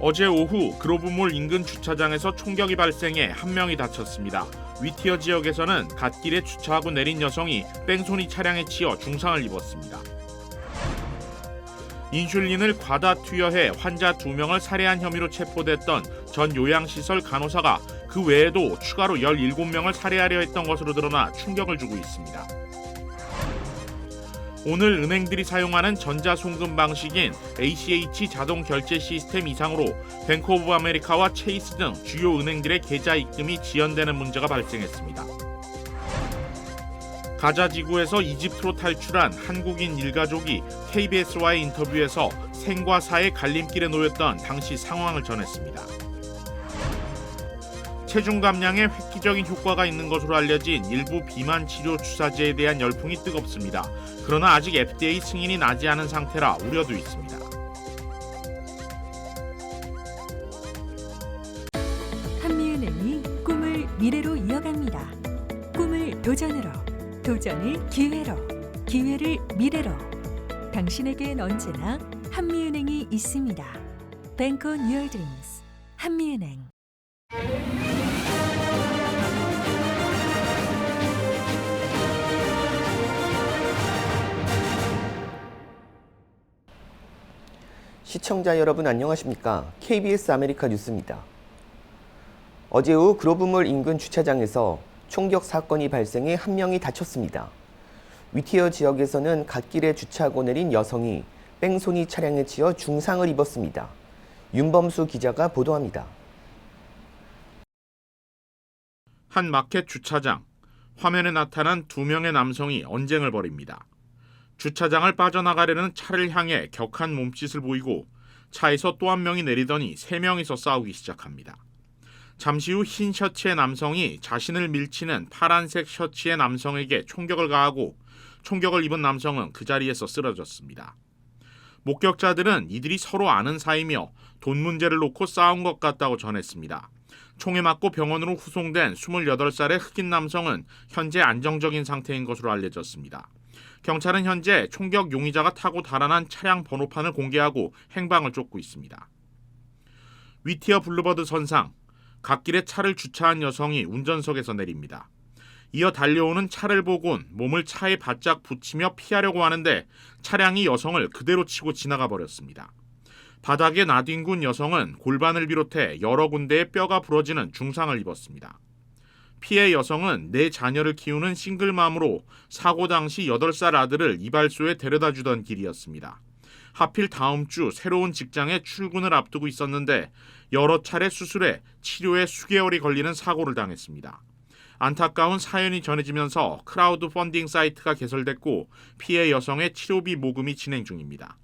어제 오후 그로브몰 인근 주차장에서 총격이 발생해 한 명이 다쳤습니다. 위티어 지역에서는 갓길에 주차하고 내린 여성이 뺑소니 차량에 치여 중상을 입었습니다. 인슐린을 과다 투여해 환자 두 명을 살해한 혐의로 체포됐던 전 요양시설 간호사가 그 외에도 추가로 17명을 살해하려 했던 것으로 드러나 충격을 주고 있습니다. 오늘 은행들이 사용하는 전자송금 방식인 ACH 자동 결제 시스템 이상으로 뱅크 오브 아메리카와 체이스 등 주요 은행들의 계좌 입금이 지연되는 문제가 발생했습니다. 가자 지구에서 이집트로 탈출한 한국인 일가족이 KBS와의 인터뷰에서 생과 사의 갈림길에 놓였던 당시 상황을 전했습니다. 체중 감량에 획기적인 효과가 있는 것으로 알려진 일부 비만 치료 주사제에 대한 열풍이 뜨겁습니다. 그러나 아직 FDA 승인이 나지 않은 상태라 우려도 있습니다. 한미은행이 꿈을 미래로 이어갑니다. 꿈을 도전으로, 도전을 기회로, 기회를 미래로. 당신에겐 언제나 한미은행이 있습니다. 뱅크 뉴얼 드림스 한미은행. 시청자 여러분 안녕하십니까? KBS 아메리카 뉴스입니다. 어제 오후 그로브몰 인근 주차장에서 총격 사건이 발생해 한 명이 다쳤습니다. 위티어 지역에서는 갓길에 주차하고 내린 여성이 뺑소니 차량에 치여 중상을 입었습니다. 윤범수 기자가 보도합니다. 한 마켓 주차장 화면에 나타난 두 명의 남성이 언쟁을 벌입니다. 주차장을 빠져나가려는 차를 향해 격한 몸짓을 보이고 차에서 또 한 명이 내리더니 세 명이서 싸우기 시작합니다. 잠시 후 흰 셔츠의 남성이 자신을 밀치는 파란색 셔츠의 남성에게 총격을 가하고 총격을 입은 남성은 그 자리에서 쓰러졌습니다. 목격자들은 이들이 서로 아는 사이며 돈 문제를 놓고 싸운 것 같다고 전했습니다. 총에 맞고 병원으로 후송된 28살의 흑인 남성은 현재 안정적인 상태인 것으로 알려졌습니다. 경찰은 현재 총격 용의자가 타고 달아난 차량 번호판을 공개하고 행방을 쫓고 있습니다. 위티어 블루버드 선상 갓길에 차를 주차한 여성이 운전석에서 내립니다. 이어 달려오는 차를 보곤 몸을 차에 바짝 붙이며 피하려고 하는데 차량이 여성을 그대로 치고 지나가 버렸습니다. 바닥에 나뒹군 여성은 골반을 비롯해 여러 군데에 뼈가 부러지는 중상을 입었습니다. 피해 여성은 네 자녀를 키우는 싱글맘으로 사고 당시 8살 아들을 이발소에 데려다 주던 길이었습니다. 하필 다음 주 새로운 직장에 출근을 앞두고 있었는데 여러 차례 수술에 치료에 수개월이 걸리는 사고를 당했습니다. 안타까운 사연이 전해지면서 크라우드 펀딩 사이트가 개설됐고 피해 여성의 치료비 모금이 진행 중입니다.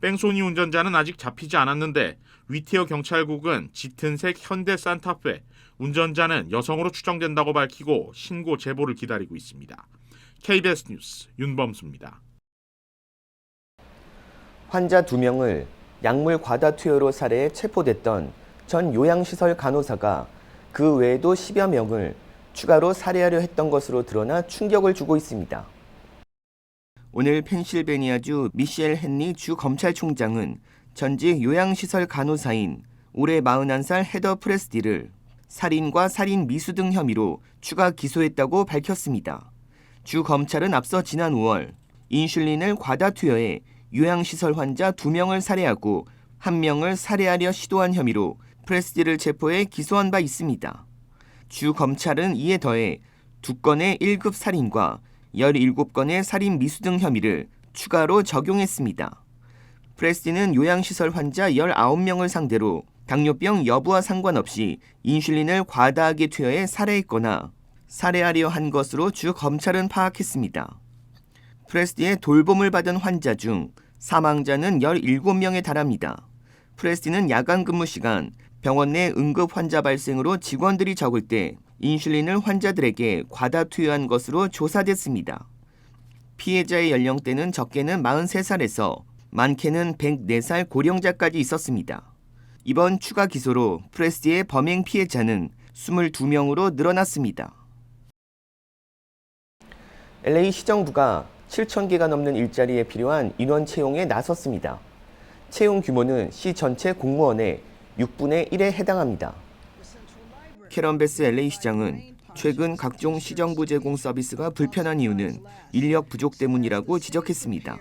뺑소니 운전자는 아직 잡히지 않았는데 위티어 경찰국은 짙은색 현대 산타페 운전자는 여성으로 추정된다고 밝히고 신고 제보를 기다리고 있습니다. KBS 뉴스 윤범수입니다. 환자 두명을 약물 과다 투여로 살해해 체포됐던 전 요양시설 간호사가 그 외에도 10여 명을 추가로 살해하려 했던 것으로 드러나 충격을 주고 있습니다. 오늘 펜실베니아주 미셸 헨리 주 검찰총장은 전직 요양시설 간호사인 올해 41살 헤더 프레스디를 살인과 살인 미수 등 혐의로 추가 기소했다고 밝혔습니다. 주 검찰은 앞서 지난 5월 인슐린을 과다 투여해 요양시설 환자 2명을 살해하고 1명을 살해하려 시도한 혐의로 프레스디를 체포해 기소한 바 있습니다. 주 검찰은 이에 더해 2건의 1급 살인과 17건의 살인 미수 등 혐의를 추가로 적용했습니다. 프레스디는 요양시설 환자 19명을 상대로 당뇨병 여부와 상관없이 인슐린을 과다하게 투여해 살해했거나 살해하려 한 것으로 주 검찰은 파악했습니다. 프레스디의 돌봄을 받은 환자 중 사망자는 17명에 달합니다. 프레스디는 야간 근무 시간 병원 내 응급 환자 발생으로 직원들이 적을 때 인슐린을 환자들에게 과다 투여한 것으로 조사됐습니다. 피해자의 연령대는 적게는 43살에서 많게는 104살 고령자까지 있었습니다. 이번 추가 기소로 프레스디의 범행 피해자는 22명으로 늘어났습니다. LA 시정부가 7천 개가 넘는 일자리에 필요한 인원 채용에 나섰습니다. 채용 규모는 시 전체 공무원의 6분의 1에 해당합니다. 캐런 베스 LA 시장은 최근 각종 시정부 제공 서비스가 불편한 이유는 인력 부족 때문이라고 지적했습니다.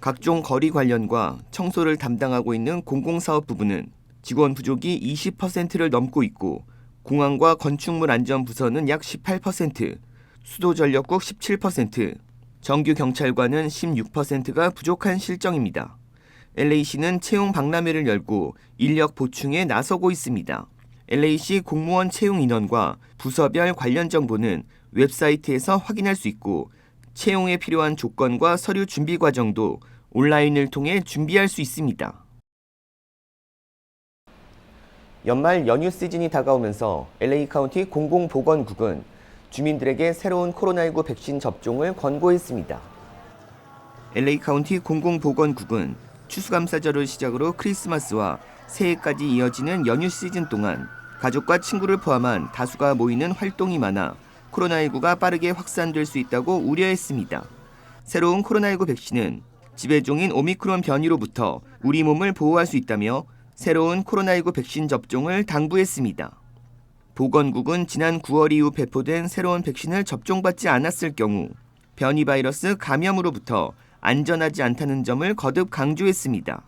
각종 거리 관련과 청소를 담당하고 있는 공공사업 부분은 직원 부족이 20%를 넘고 있고 공항과 건축물 안전 부서는 약 18%, 수도전력국 17%, 정규 경찰관은 16%가 부족한 실정입니다. LA시는 채용 박람회를 열고 인력 보충에 나서고 있습니다. LA시 공무원 채용 인원과 부서별 관련 정보는 웹사이트에서 확인할 수 있고 채용에 필요한 조건과 서류 준비 과정도 온라인을 통해 준비할 수 있습니다. 연말 연휴 시즌이 다가오면서 LA 카운티 공공보건국은 주민들에게 새로운 코로나19 백신 접종을 권고했습니다. LA 카운티 공공보건국은 추수감사절을 시작으로 크리스마스와 새해까지 이어지는 연휴 시즌 동안 가족과 친구를 포함한 다수가 모이는 활동이 많아 코로나19가 빠르게 확산될 수 있다고 우려했습니다. 새로운 코로나19 백신은 지배종인 오미크론 변이로부터 우리 몸을 보호할 수 있다며 새로운 코로나19 백신 접종을 당부했습니다. 보건국은 지난 9월 이후 배포된 새로운 백신을 접종받지 않았을 경우 변이 바이러스 감염으로부터 안전하지 않다는 점을 거듭 강조했습니다.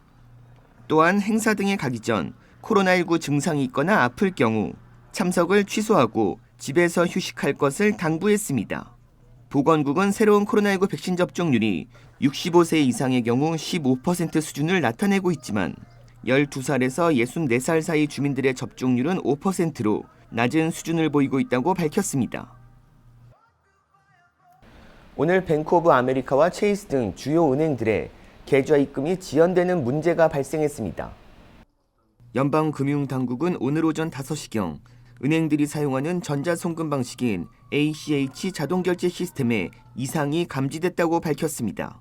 또한 행사 등에 가기 전 코로나19 증상이 있거나 아플 경우 참석을 취소하고 집에서 휴식할 것을 당부했습니다. 보건국은 새로운 코로나19 백신 접종률이 65세 이상의 경우 15% 수준을 나타내고 있지만 12살에서 64살 사이 주민들의 접종률은 5%로 낮은 수준을 보이고 있다고 밝혔습니다. 오늘 뱅크 오브 아메리카와 체이스 등 주요 은행들의 계좌 입금이 지연되는 문제가 발생했습니다. 연방금융당국은 오늘 오전 5시경 은행들이 사용하는 전자송금 방식인 ACH 자동결제 시스템에 이상이 감지됐다고 밝혔습니다.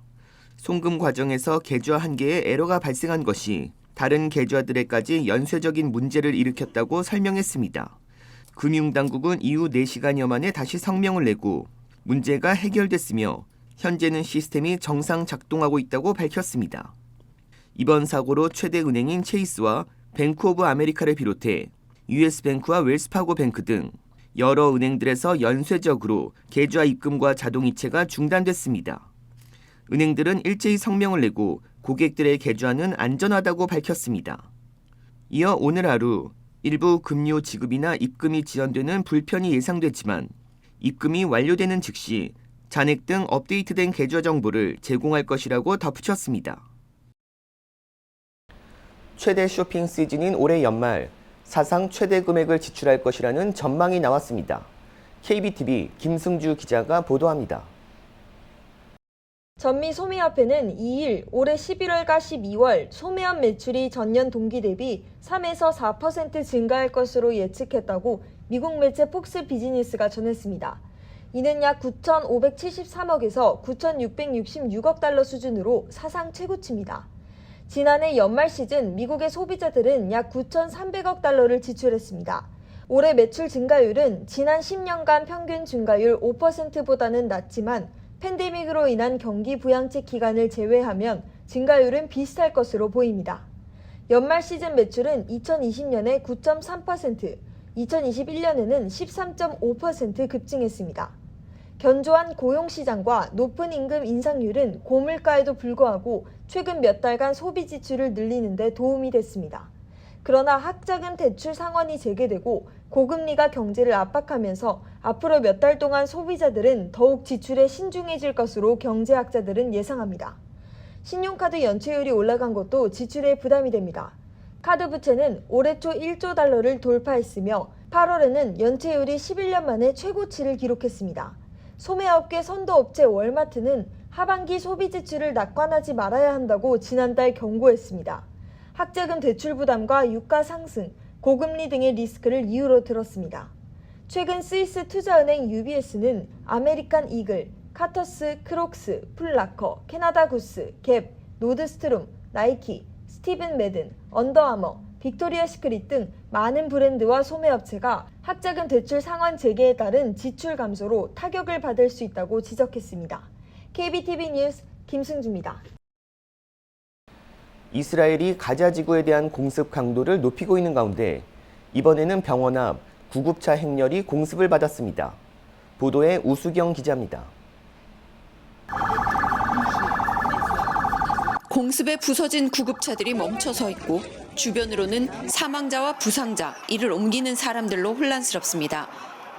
송금 과정에서 계좌 한 개에 에러가 발생한 것이 다른 계좌들에까지 연쇄적인 문제를 일으켰다고 설명했습니다. 금융당국은 이후 4시간여 만에 다시 성명을 내고 문제가 해결됐으며 현재는 시스템이 정상 작동하고 있다고 밝혔습니다. 이번 사고로 최대 은행인 체이스와 뱅크 오브 아메리카를 비롯해 유에스뱅크와 웰스파고 뱅크 등 여러 은행들에서 연쇄적으로 계좌 입금과 자동이체가 중단됐습니다. 은행들은 일제히 성명을 내고 고객들의 계좌는 안전하다고 밝혔습니다. 이어 오늘 하루 일부 금료 지급이나 입금이 지연되는 불편이 예상됐지만 입금이 완료되는 즉시 잔액 등 업데이트된 계좌 정보를 제공할 것이라고 덧붙였습니다. 최대 쇼핑 시즌인 올해 연말 사상 최대 금액을 지출할 것이라는 전망이 나왔습니다. KBTV 김승주 기자가 보도합니다. 전미 소매협회는 2일 올해 11월과 12월 소매업 매출이 전년 동기 대비 3에서 4% 증가할 것으로 예측했다고 미국 매체 폭스 비즈니스가 전했습니다. 이는 약 9,573억에서 9,666억 달러 수준으로 사상 최고치입니다. 지난해 연말 시즌 미국의 소비자들은 약 9,300억 달러를 지출했습니다. 올해 매출 증가율은 지난 10년간 평균 증가율 5%보다는 낮지만 팬데믹으로 인한 경기 부양책 기간을 제외하면 증가율은 비슷할 것으로 보입니다. 연말 시즌 매출은 2020년에 9.3%, 2021년에는 13.5% 급증했습니다. 견조한 고용시장과 높은 임금 인상률은 고물가에도 불구하고 최근 몇 달간 소비 지출을 늘리는 데 도움이 됐습니다. 그러나 학자금 대출 상환이 재개되고 고금리가 경제를 압박하면서 앞으로 몇 달 동안 소비자들은 더욱 지출에 신중해질 것으로 경제학자들은 예상합니다. 신용카드 연체율이 올라간 것도 지출에 부담이 됩니다. 카드 부채는 올해 초 1조 달러를 돌파했으며 8월에는 연체율이 11년 만에 최고치를 기록했습니다. 소매업계 선도업체 월마트는 하반기 소비 지출을 낙관하지 말아야 한다고 지난달 경고했습니다. 학자금 대출 부담과 유가 상승, 고금리 등의 리스크를 이유로 들었습니다. 최근 스위스 투자은행 UBS는 아메리칸 이글, 카터스, 크록스, 풀라커, 캐나다 구스, 갭, 노드스트롬, 나이키, 스티븐 매든, 언더아머, 빅토리아 시크릿 등 많은 브랜드와 소매업체가 학자금 대출 상환 재개에 따른 지출 감소로 타격을 받을 수 있다고 지적했습니다. KBTV 뉴스 김승주입니다. 이스라엘이 가자 지구에 대한 공습 강도를 높이고 있는 가운데 이번에는 병원 앞 구급차 행렬이 공습을 받았습니다. 보도에 우수경 기자입니다. 공습에 부서진 구급차들이 멈춰 서 있고 주변으로는 사망자와 부상자, 이를 옮기는 사람들로 혼란스럽습니다.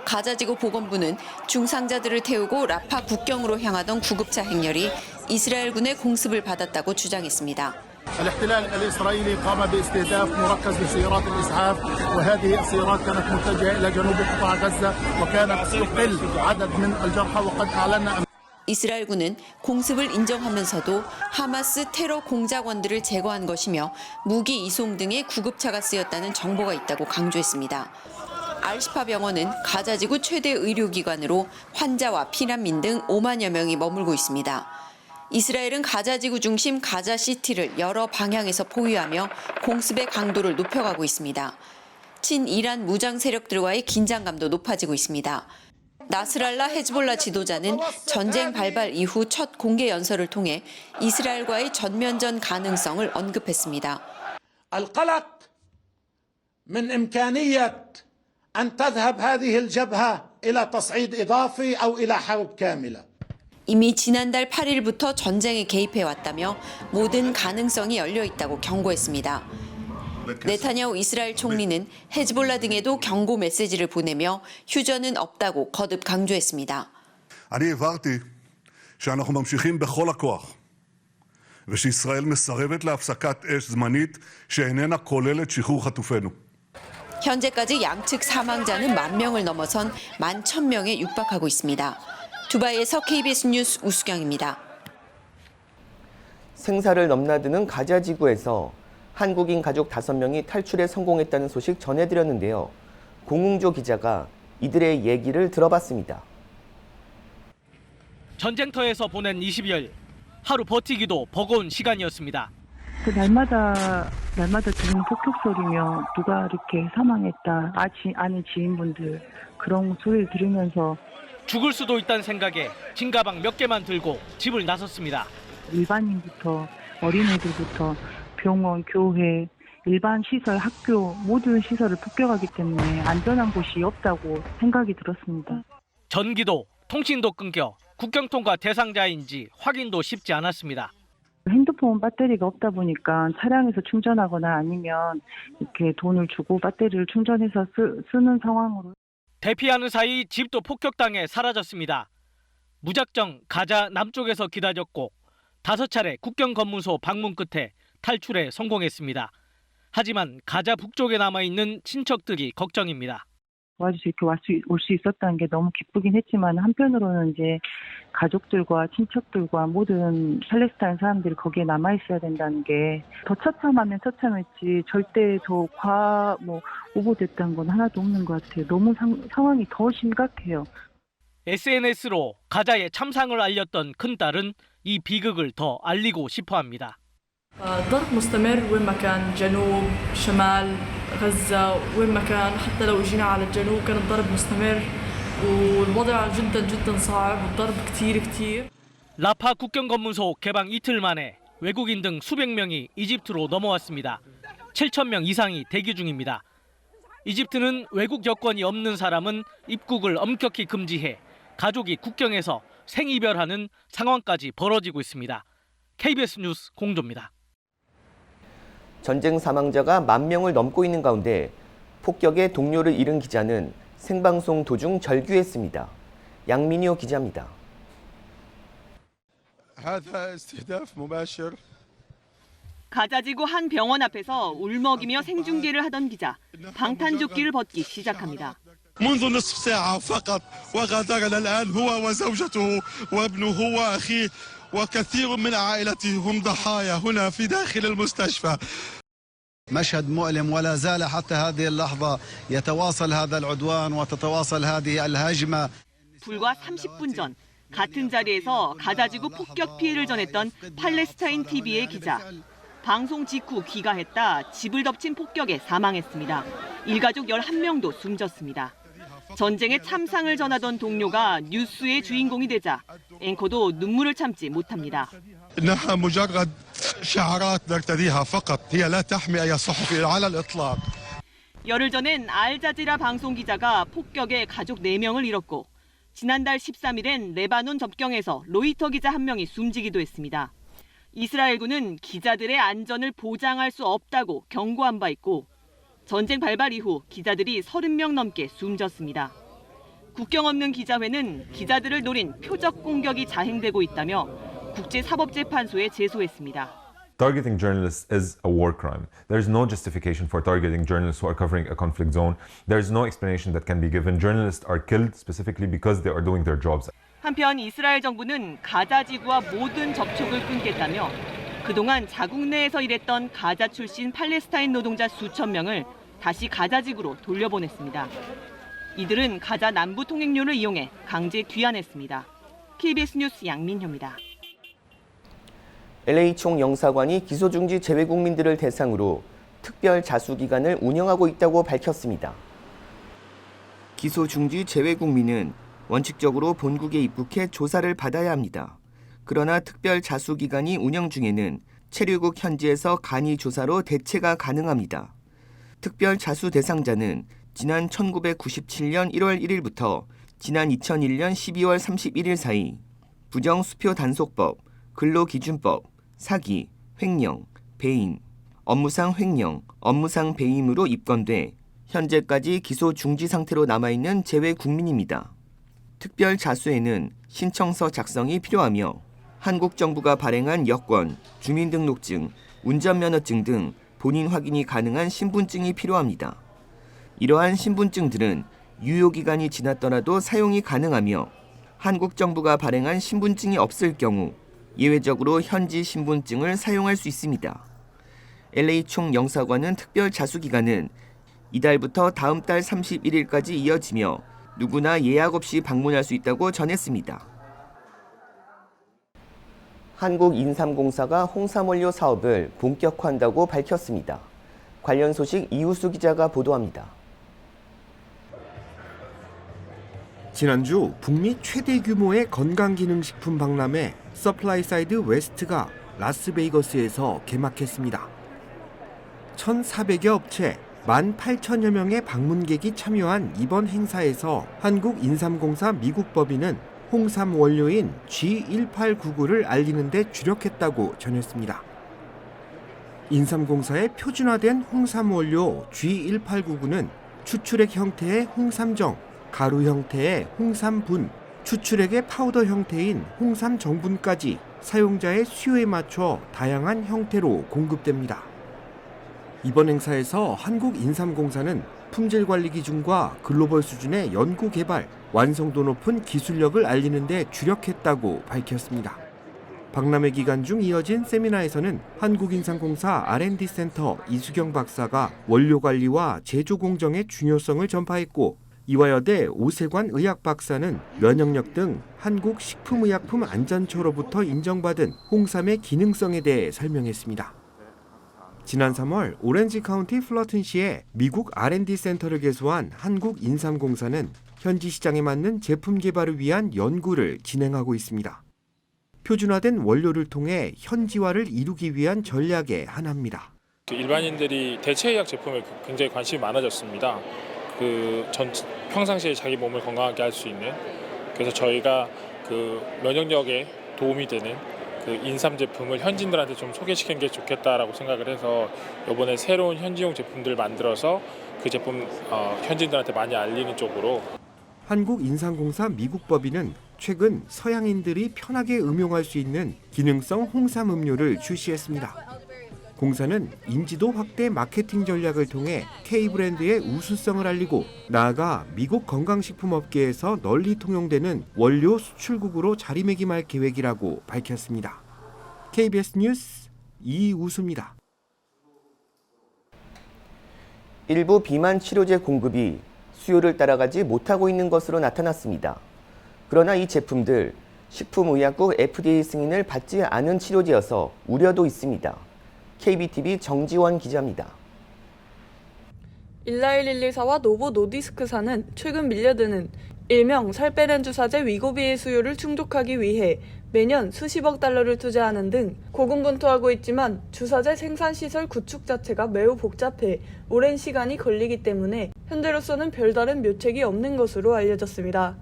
가자지구 보건부는 중상자들을 태우고 라파 국경으로 향하던 구급차 행렬이 이스라엘군의 공습을 받았다고 주장했습니다. الاحتلال الاسرائيلي قام باستهداف مركز لسيارات الاسعاف وهذه السيارات كانت متجهه الى جنوب قطاع غزه وكانت تقل عدد من الجرحى وقد اعلنا 이스라엘군은 공습을 인정하면서도 하마스 테러 공작원들을 제거한 것이며 무기 이송 등의 구급차가 쓰였다는 정보가 있다고 강조했습니다. 알시파 병원은 가자지구 최대 의료기관으로 환자와 피난민 등 5만여 명이 머물고 있습니다. 이스라엘은 가자지구 중심 가자시티를 여러 방향에서 포위하며 공습의 강도를 높여가고 있습니다. 친이란 무장 세력들과의 긴장감도 높아지고 있습니다. 나스랄라 헤즈볼라 지도자는 전쟁 발발 이후 첫 공개 연설을 통해 이스라엘과의 전면전 가능성을 언급했습니다. القلق من امكانيه ان تذهب هذه الجبهه الى تصعيد اضافي او الى حرب كامله 이미 지난달 8일부터 전쟁에 개입해 왔다며 모든 가능성이 열려 있다고 경고했습니다. 네타냐후 이스라엘 총리는 헤즈볼라 등에도 경고 메시지를 보내며 휴전은 없다고 거듭 강조했습니다. אני הבהרתי שאנחנו ממשיכים בכל הכוח, ושישראל מסרבת להפסקת אש זמנית שאיננה כוללת שחרור חטופינו. 현재까지 양측 사망자는 만 명을 넘어선 만 천 명에 육박하고 있습니다. 두바이에서 KBS 뉴스 우수경입니다. 생사를 넘나드는 가자 지구에서 한국인 가족 5명이 탈출에 성공했다는 소식 전해드렸는데요. 공웅조 기자가 이들의 얘기를 들어봤습니다. 전쟁터에서 보낸 20여일 하루 버티기도 버거운 시간이었습니다. 그 날마다 날마다 들리는 폭격 소리며 누가 이렇게 사망했다 아지 아는 지인분들 그런 소리를 들으면서 죽을 수도 있다는 생각에 진가방 몇 개만 들고 집을 나섰습니다. 일반인부터 어린애들부터 병원, 교회, 일반 시설, 학교 모든 시설을 폭격하기 때문에 안전한 곳이 없다고 생각이 들었습니다. 전기도 통신도 끊겨 국경 통과 대상자인지 확인도 쉽지 않았습니다. 핸드폰 배터리가 없다 보니까 차량에서 충전하거나 아니면 이렇게 돈을 주고 배터리를 충전해서 쓰, 쓰는 상황으로 대피하는 사이 집도 폭격당해 사라졌습니다. 무작정 가자 남쪽에서 기다렸고 다섯 차례 국경 검문소 방문 끝에 탈출에 성공했습니다. 하지만 가자 북쪽에 남아 있는 친척들이 걱정입니다. 도와줄 수 있게 올 수 있었다는 게 너무 기쁘긴 했지만 한편으로는 이제 가족들과 친척들과 모든 팔레스타인 사람들이 거기에 남아 있어야 된다는 게 더 처참하면 처참했지 절대 더 과 뭐 오버됐다는 건 하나도 없는 것 같아요. 너무 상, 상황이 더 심각해요. SNS로 가자의 참상을 알렸던 큰딸은 이 비극을 더 알리고 싶어 합니다. ضرب مستمر وين ما كان جنوب شمال غزة وين ما كان حتى لو اجينا على الجنوب كان الضرب مستمر والوضع جدا جدا صعب والضرب كتير كتير 라파 국경 검문소 개방 이틀 만에 외국인 등 수백 명이 이집트로 넘어왔습니다. 7천 명 이상이 대기 중입니다. 이집트는 외국 여권이 없는 사람은 입국을 엄격히 금지해 가족이 국경에서 생이별하는 상황까지 벌어지고 있습니다. KBS 뉴스 공조입니다. 전쟁 사망자가 만 명을 넘고 있는 가운데 폭격에 동료를 잃은 기자는 생방송 도중 절규했습니다. 양민효 기자입니다. هذا استهداف مباشر 가자지구 한 병원 앞에서 울먹이며 생중계를 하던 기자 방탄조끼를 벗기 시작합니다. منذ نصف ساعة فقط وغادرنا الآن هو وزوجته وابنه وأخيه وكثير من عائلته هم ضحايا هنا في داخل المستشفى مشهد مؤلم ولا زال حتى هذه اللحظة يتواصل هذا العدوان وتتواصل هذه الهجمة 불과 30분 전 같은 자리에서 가자지구 폭격 피해를 전했던 팔레스타인 TV의 기자. 방송 직후 귀가했다 집을 덮친 폭격에 사망했습니다. 일가족 11명도 숨졌습니다. 전쟁의 참상을 전하던 동료가 뉴스의 주인공이 되자 앵커도 눈물을 참지 못합니다. 열흘 전엔 알자지라 방송 기자가 폭격에 가족 4명을 잃었고 지난달 13일엔 레바논 접경에서 로이터 기자 한 명이 숨지기도 했습니다. 이스라엘군은 기자들의 안전을 보장할 수 없다고 경고한 바 있고 전쟁 발발 이후 기자들이 30명 넘게 숨졌습니다. 국경 없는 기자회는 기자들을 노린 표적 공격이 자행되고 있다며 국제사법재판소에 제소했습니다. Targeting journalists is a war crime. There's no justification for targeting journalists who are covering a conflict zone. There's no explanation that can be given. Journalists are killed specifically because they are doing their jobs. 한편 이스라엘 정부는 가자 지구와 모든 접촉을 끊겠다며 그동안 자국 내에서 일했던 가자 출신 팔레스타인 노동자 수천 명을 다시 가자 지구로 돌려보냈습니다. 이들은 가자 남부 통행료를 이용해 강제 귀환했습니다. KBS 뉴스 양민효입니다. LA 총 영사관이 기소 중지 재외국민들을 대상으로 특별 자수 기관을 운영하고 있다고 밝혔습니다. 기소 중지 재외국민은 원칙적으로 본국에 입국해 조사를 받아야 합니다. 그러나 특별 자수 기관이 운영 중에는 체류국 현지에서 간이 조사로 대체가 가능합니다. 특별 자수 대상자는 지난 1997년 1월 1일부터 지난 2001년 12월 31일 사이 부정 수표 단속법, 근로기준법, 사기, 횡령, 배임, 업무상 횡령, 업무상 배임으로 입건돼 현재까지 기소 중지 상태로 남아있는 재외 국민입니다. 특별 자수에는 신청서 작성이 필요하며 한국 정부가 발행한 여권, 주민등록증, 운전면허증 등 본인 확인이 가능한 신분증이 필요합니다. 이러한 신분증들은 유효기간이 지났더라도 사용이 가능하며 한국 정부가 발행한 신분증이 없을 경우 예외적으로 현지 신분증을 사용할 수 있습니다. LA 총 영사관은 특별 자수 기간은 이달부터 다음 달 31일까지 이어지며 누구나 예약 없이 방문할 수 있다고 전했습니다. 한국인삼공사가 홍삼원료 사업을 본격화한다고 밝혔습니다. 관련 소식 이우수 기자가 보도합니다. 지난주 북미 최대 규모의 건강기능식품 박람회 서플라이사이드 웨스트가 라스베이거스에서 개막했습니다. 1,400여 업체 18,000여 명의 방문객이 참여한 이번 행사에서 한국인삼공사 미국 법인은 홍삼 원료인 G1899를 알리는 데 주력했다고 전했습니다. 인삼공사의 표준화된 홍삼 원료 G1899는 추출액 형태의 홍삼정, 가루 형태의 홍삼분, 추출액의 파우더 형태인 홍삼 정분까지 사용자의 수요에 맞춰 다양한 형태로 공급됩니다. 이번 행사에서 한국인삼공사는 품질 관리 기준과 글로벌 수준의 연구 개발, 완성도 높은 기술력을 알리는 데 주력했다고 밝혔습니다. 박람회 기간 중 이어진 세미나에서는 한국인삼공사 R&D 센터 이수경 박사가 원료 관리와 제조 공정의 중요성을 전파했고 이화여대 오세관 의학 박사는 면역력 등 한국 식품의약품 안전처로부터 인정받은 홍삼의 기능성에 대해 설명했습니다. 지난 3월 오렌지 카운티 플러튼시에 미국 R&D 센터를 개소한 한국인삼공사는 현지 시장에 맞는 제품 개발을 위한 연구를 진행하고 있습니다. 표준화된 원료를 통해 현지화를 이루기 위한 전략의 하나입니다. 일반인들이 대체의학 제품에 굉장히 관심이 많아졌습니다. 그 전 평상시에 자기 몸을 건강하게 할 수 있는 그래서 저희가 그 면역력에 도움이 되는 그 인삼 제품을 현지인들한테 좀 소개시키는 게 좋겠다라고 생각을 해서 이번에 새로운 현지용 제품들 만들어서 그 제품 어, 현지인들한테 많이 알리는 쪽으로 한국인삼공사 미국 법인은 최근 서양인들이 편하게 음용할 수 있는 기능성 홍삼 음료를 출시했습니다. 공사는 인지도 확대 마케팅 전략을 통해 K 브랜드의 우수성을 알리고 나아가 미국 건강식품 업계에서 널리 통용되는 원료 수출국으로 자리매김할 계획이라고 밝혔습니다. KBS 뉴스 이우수입니다. 일부 비만 치료제 공급이 수요를 따라가지 못하고 있는 것으로 나타났습니다. 그러나 이 제품들 식품의약국 FDA 승인을 받지 않은 치료제여서 우려도 있습니다. KBTV 정지원 기자입니다. 일라일114와 노보 노디스크사는 최근 밀려드는 일명 살 빼는 주사제 위고비의 수요를 충족하기 위해 매년 수십억 달러를 투자하는 등 고군분투하고 있지만 주사제 생산시설 구축 자체가 매우 복잡해 오랜 시간이 걸리기 때문에 현재로서는 별다른 묘책이 없는 것으로 알려졌습니다.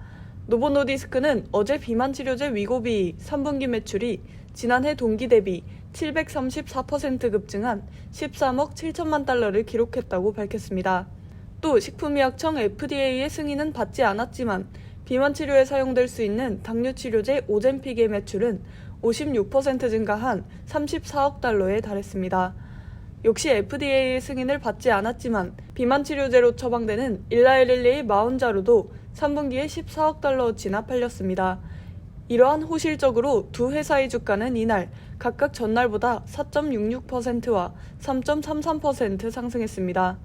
노보노디스크는 어제 비만 치료제 위고비 3분기 매출이 지난해 동기 대비 734% 급증한 13억 7천만 달러를 기록했다고 밝혔습니다. 또 식품의약청 FDA의 승인은 받지 않았지만 비만 치료에 사용될 수 있는 당뇨 치료제 오젠픽의 매출은 56% 증가한 34억 달러에 달했습니다. 역시 FDA의 승인을 받지 않았지만 비만 치료제로 처방되는 일라엘릴리의 마운자로도 3분기에 14억 달러어치나 팔렸습니다. 이러한 호실적으로 두 회사의 주가는 이날 각각 전날보다 4.66%와 3.33% 상승했습니다.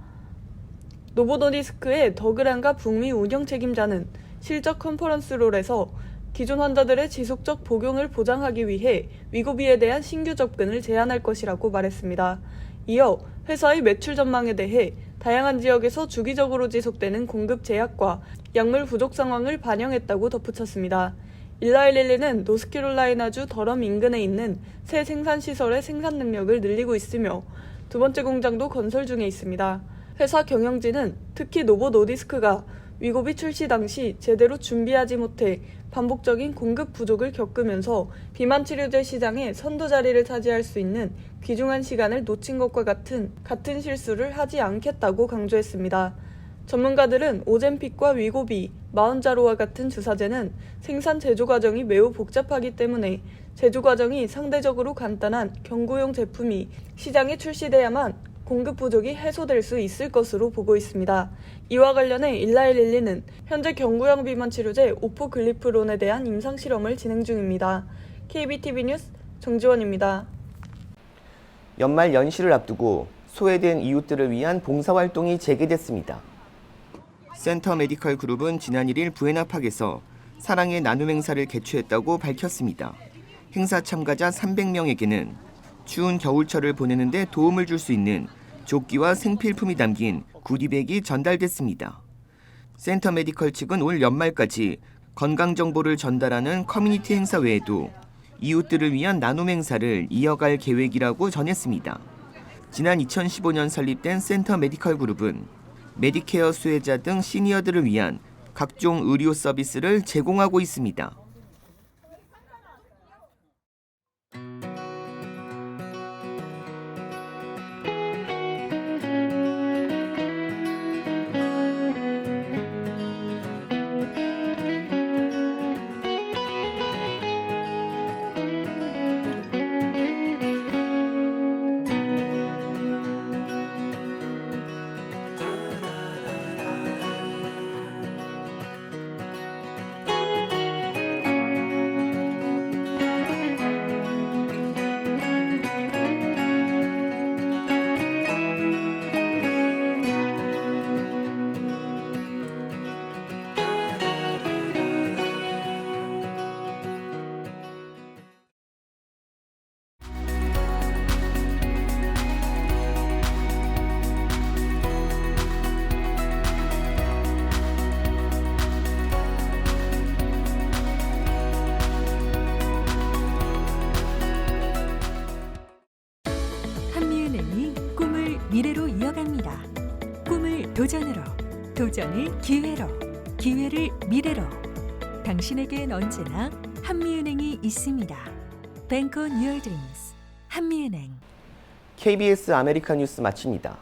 노보노디스크의 더그란과 북미 운영 책임자는 실적 컨퍼런스롤에서 기존 환자들의 지속적 복용을 보장하기 위해 위고비에 대한 신규 접근을 제한할 것이라고 말했습니다. 이어 회사의 매출 전망에 대해 다양한 지역에서 주기적으로 지속되는 공급 제약과 약물 부족 상황을 반영했다고 덧붙였습니다. 일라일릴리는 노스캐롤라이나주 더럼 인근에 있는 새 생산 시설의 생산 능력을 늘리고 있으며 두 번째 공장도 건설 중에 있습니다. 회사 경영진은 특히 노보 노디스크가 위고비 출시 당시 제대로 준비하지 못해 반복적인 공급 부족을 겪으면서 비만 치료제 시장에 선도 자리를 차지할 수 있는 귀중한 시간을 놓친 것과 같은 같은 실수를 하지 않겠다고 강조했습니다. 전문가들은 오젠픽과 위고비, 마운자로와 같은 주사제는 생산 제조 과정이 매우 복잡하기 때문에 제조 과정이 상대적으로 간단한 경구용 제품이 시장에 출시돼야만 공급 부족이 해소될 수 있을 것으로 보고 있습니다. 이와 관련해 일라일릴리는 현재 경구형 비만 치료제 오포글리프론에 대한 임상 실험을 진행 중입니다. KBTV 뉴스 정지원입니다. 연말 연시를 앞두고 소외된 이웃들을 위한 봉사활동이 재개됐습니다. 센터 메디컬 그룹은 지난 1일 부에나팍에서 사랑의 나눔 행사를 개최했다고 밝혔습니다. 행사 참가자 300명에게는 추운 겨울철을 보내는데 도움을 줄 수 있는 조끼와 생필품이 담긴 구디백이 전달됐습니다. 센터 메디컬 측은 올 연말까지 건강 정보를 전달하는 커뮤니티 행사 외에도 이웃들을 위한 나눔 행사를 이어갈 계획이라고 전했습니다. 지난 2015년 설립된 센터 메디컬 그룹은 메디케어 수혜자 등 시니어들을 위한 각종 의료 서비스를 제공하고 있습니다. 도전을 기회로, 기회를 미래로. 당신에겐 언제나 한미은행이 있습니다. On your dreams. 한미은행. KBS 아메리카 뉴스 마칩니다.